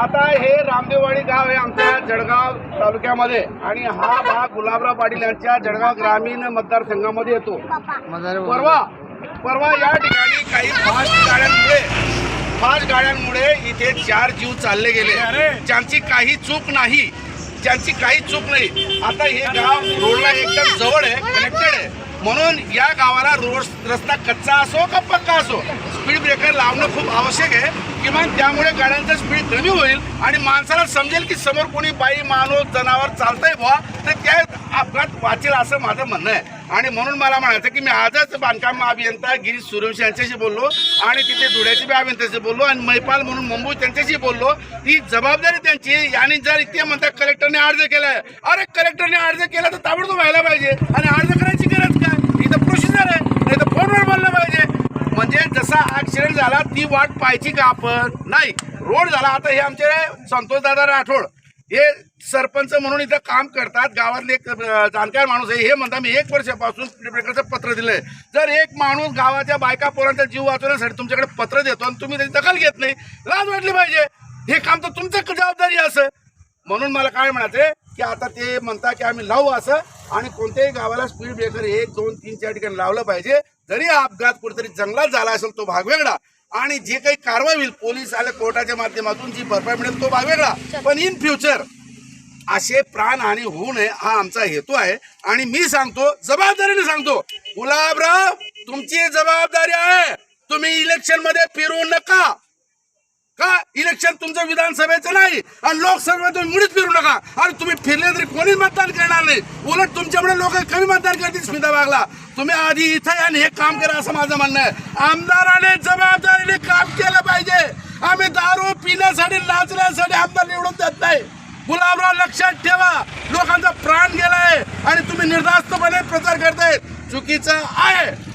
आता हे रामदेववाडी गाव आहे आमच्या जळगाव तालुक्यामध्ये. आणि हा भाग गुलाबराव पाटील यांच्या जळगाव ग्रामीण मतदारसंघामध्ये येतो. परवा परवा या ठिकाणी काही फास्ट गाड्यांमुळे फास्ट गाड्यांमुळे इथे चार जीव चालले गेले. ज्यांची काही चूक नाही ज्यांची काही चूक नाही. आता हे गाव रोडला एकदम जवळ आहे कनेक्टेड आहे. म्हणून या गावाला रोड रस्ता कच्चा असो का पक्का असो स्पीड ब्रेकर लावणं खूप आवश्यक आहे. किमान त्यामुळे गाड्यांचं स्पीड कमी होईल आणि माणसाला समजेल की समोर कोणी बाई माणूस जनावर चालतंय बुवा तर त्या अपघात वाचेल असं माझं म्हणणं आहे. आणि म्हणून मला म्हणायचं की मी आजच बांधकाम अभियंता गिरीश सूर्यवंशी यांच्याशी बोललो आणि तिथे धुळ्याचे बी अभियंत्याशी बोललो आणि मैपाल म्हणून मुंबई त्यांच्याशी बोललो. ही जबाबदारी त्यांची आणि जर इथे म्हणतात कलेक्टरने अर्ज केलाय. अरे कलेक्टरने अर्ज केला तर ताबडतोब व्हायला पाहिजे आणि अर्ज करायची गरज काय इथं प्रोसिजर आहे नाही तर फोनवर बोललं पाहिजे म्हणजे जसा ऍक्सिडेंट झाला ती वाट पाहायची का आपण? नाही. रोड झाला. आता हे आमचे संतोष दादा राठोड हे सरपंच म्हणून इथं काम करतात. गावातले एक जाणकार माणूस आहे. हे म्हणता मी एक वर्षापासून प्रकारचं ब्रेकरचं पत्र दिलंय. जर एक माणूस गावाच्या बायका पोरांचा जीव वाचवण्यासाठी तुमच्याकडे पत्र देतो आणि तुम्ही त्याची दखल घेत नाही लाज वाटली पाहिजे. हे काम तर तुमचं जबाबदारी असं. म्हणून मला काय म्हणायचंय की आता ते म्हणता की आम्ही लावू असं आणि कोणत्याही गावाला स्पीड ब्रेकर एक दोन तीन चार ठिकाणी लावलं पाहिजे. जरी हा अपघात कुठेतरी जंगलात झाला असेल तो भाग वेगळा आणि जे काही कारवाई होईल पोलीस आले कोर्टाच्या माध्यमातून जी भरपाई मिळेल तो भाग वेगळा पण इन फ्युचर असे प्राणहानी होऊ नये हा आमचा हेतू आहे. आणि मी सांगतो जबाबदारीने सांगतो गुलाबराव तुमची जबाबदारी आहे. तुम्ही इलेक्शनमध्ये फिरू नका. का? इलेक्शन तुमचं विधानसभेचं नाही आणि लोकसभेत तुम्ही मुळीच फिरू नका. आणि तुम्ही फिरले तरी कोणीच मतदान करणार नाही. उलट तुमच्यामुळे लोक कमी मतदान करतील स्मिता बागला तुम्ही आधी इथं या आणि हे काम करा असं माझं म्हणणं आहे. आमदाराने जबाबदारीने काम केलं पाहिजे. आम्ही दारू पिण्यासाठी नाचण्यासाठी आमदार निवडून देत नाही. गुलाबराव लक्षात ठेवा. लोकांचा प्राण गेलाय आणि तुम्ही निर्धास्तपणे प्रचार करताय. चुकीचं आहे.